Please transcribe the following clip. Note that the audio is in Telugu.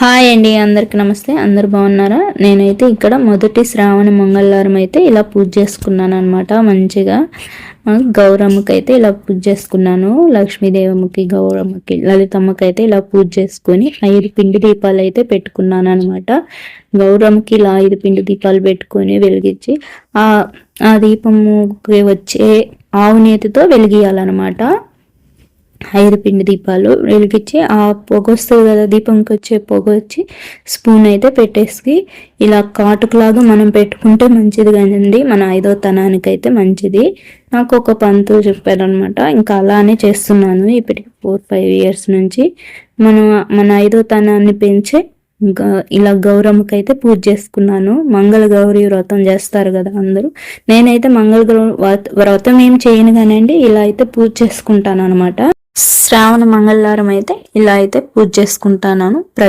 హాయ్ అండి అందరికి నమస్తే. అందరు బాగున్నారా? నేనైతే ఇక్కడ మొదటి శ్రావణ మంగళవారం అయితే ఇలా పూజ చేసుకున్నాను అనమాట మంచిగా గౌరమ్మకి అయితే ఇలా పూజ చేసుకున్నాను. లక్ష్మీదేవమ్మకి గౌరమ్మకి లలితమ్మకి అయితే ఇలా పూజ చేసుకొని ఐదు పిండి దీపాలు అయితే పెట్టుకున్నాను అనమాట గౌరమ్మకి ఇలా ఐదు పిండి దీపాలు పెట్టుకొని వెలిగించి ఆ ఆ దీపముకి వచ్చే ఆవు నేతితో వెలిగియాలన్నమాట. ఐదు పిండి దీపాలు వెలిగించి ఆ పొగ వస్తుంది కదా దీపంకి వచ్చే పొగ వచ్చి స్పూన్ అయితే పెట్టేసి ఇలా కాటుకులాగా మనం పెట్టుకుంటే మంచిది కానండి మన ఐదో తనానికి అయితే మంచిది. నాకు ఒక పంతులు చెప్పారనమాట ఇంకా అలానే చేస్తున్నాను ఇప్పటికి ఫోర్ ఫైవ్ ఇయర్స్ నుంచి. మనం మన ఐదో తనాన్ని పెంచే ఇంకా ఇలా గౌరమ్మకి అయితే పూజ చేసుకున్నాను. మంగళ గౌరీ వ్రతం చేస్తారు కదా అందరూ. నేనైతే మంగళ గౌ- వ్రత- వ్రతం ఏం చేయను కానండి ఇలా అయితే పూజ చేసుకుంటాను అనమాట శ్రావణ మంగళవారం అయితే ఇలా అయితే పూజ చేసుకుంటాను.